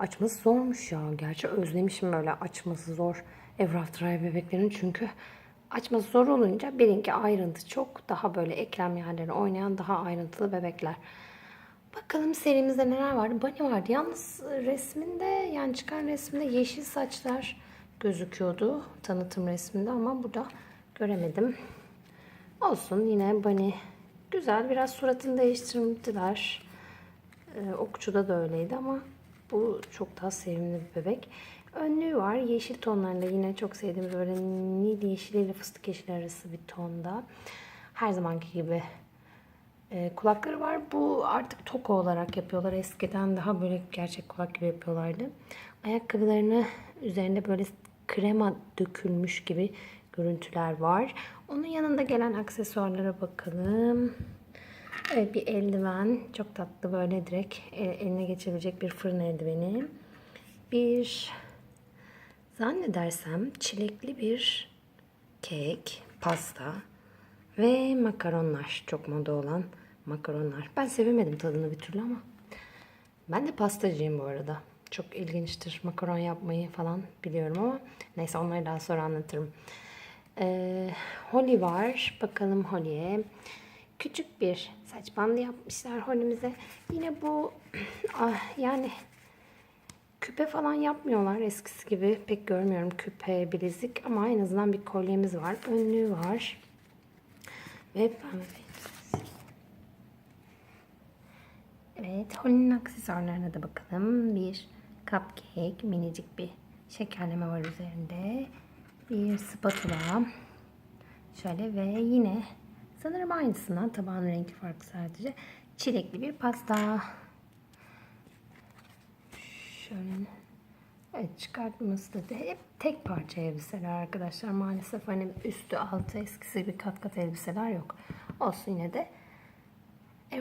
Açması zormuş ya. Gerçi özlemişim böyle açması zor Evraftıray bebeklerin çünkü açması zor olunca birinki ayrıntı çok daha böyle eklem yerleri oynayan daha ayrıntılı bebekler. Bakalım serimizde neler vardı? Bunny vardı. Yalnız resminde yani çıkan resminde yeşil saçlar gözüküyordu tanıtım resminde ama burada göremedim. Olsun yine Bunny güzel. Biraz suratını değiştirdiler. Ee, okçuda da öyleydi ama bu çok daha sevimli bir bebek. Önlüğü var. Yeşil tonlarında yine çok sevdiğimiz böyle nil yeşiliyle fıstık yeşili arası bir tonda. Her zamanki gibi e, kulakları var. Bu artık toko olarak yapıyorlar. Eskiden daha böyle gerçek kulak gibi yapıyorlardı. Ayakkabılarını üzerinde böyle krema dökülmüş gibi görüntüler var. Onun yanında gelen aksesuarlara bakalım. Evet bir eldiven. Çok tatlı böyle direkt e, eline geçebilecek bir fırın eldiveni. Bir zannedersem çilekli bir kek, pasta ve makaronlar. Çok moda olan makaronlar. Ben sevemedim tadını bir türlü ama. Ben de pastacıyım bu arada. Çok ilginçtir makaron yapmayı falan biliyorum ama neyse onları daha sonra anlatırım. Ee, Holly var. Bakalım Holly'e. Küçük bir saç bandı yapmışlar Holly'mize. Yine bu ah, yani küpe falan yapmıyorlar eskisi gibi. Pek görmüyorum küpe, bilezik ama en azından bir kolyemiz var. Önlüğü var. Ve. Evet, Holly'nin aksesuarlarına da bakalım. Bir cupcake, minicik bir şekerleme var üzerinde. Bir spatula. Şöyle ve yine sanırım aynısından tabağın rengi farklı sadece. Çilekli bir pasta. Şöyle Evet çıkartması da hep tek parça elbiseler arkadaşlar. Maalesef hani üstü altı eskisi bir kat kat elbiseler yok. Olsun yine de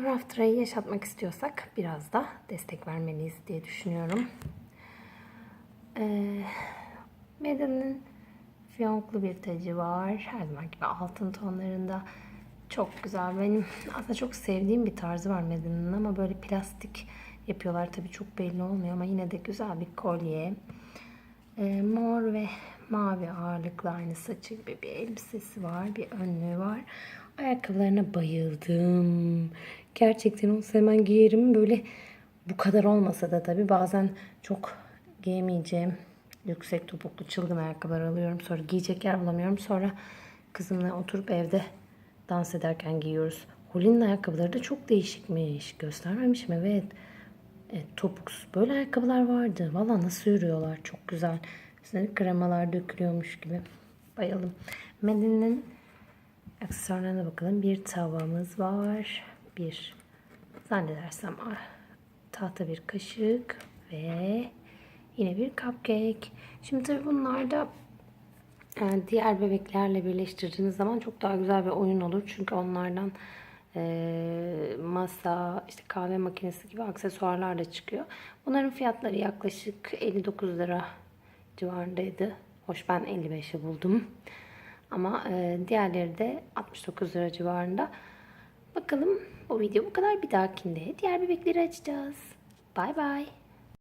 After'ı yaşatmak istiyorsak biraz da destek vermeliyiz diye düşünüyorum. Ee, Madeline'in fiyonklu bir tacı var. Her zaman gibi altın tonlarında. Çok güzel. Benim aslında çok sevdiğim bir tarzı var Madeline'in ama böyle plastik yapıyorlar. Tabii çok belli olmuyor ama yine de güzel bir kolye. Ee, mor ve mavi ağırlıklı aynı saçı gibi bir elbisesi var. Bir önlüğü var. Ayakkabılarına bayıldım. Gerçekten olsa hemen giyerim. Böyle bu kadar olmasa da tabii bazen çok giyemeyeceğim yüksek topuklu çılgın ayakkabılar alıyorum. Sonra giyecek yer bulamıyorum. Sonra kızımla oturup evde dans ederken giyiyoruz. Holly'nin ayakkabıları da çok değişikmiş. Göstermemişim evet. Evet, topuksuz böyle ayakkabılar vardı. Valla nasıl yürüyorlar çok güzel. Üstüne kremalar dökülüyormuş gibi. Bayıldım. Medine'nin aksesuarlarına bakalım. Bir tavamız var. Bir zannedersem ah, tahta bir kaşık ve yine bir cupcake. Şimdi tabii bunlarda yani diğer bebeklerle birleştirdiğiniz zaman çok daha güzel bir oyun olur. Çünkü onlardan e, masa, işte kahve makinesi gibi aksesuarlar da çıkıyor. Bunların fiyatları yaklaşık 59 lira civarındaydı. Hoş ben 55'e buldum. Ama e, diğerleri de 69 lira civarında. Bakalım bu video bu kadar. Bir dahakinde diğer bebekleri açacağız. Bay bay.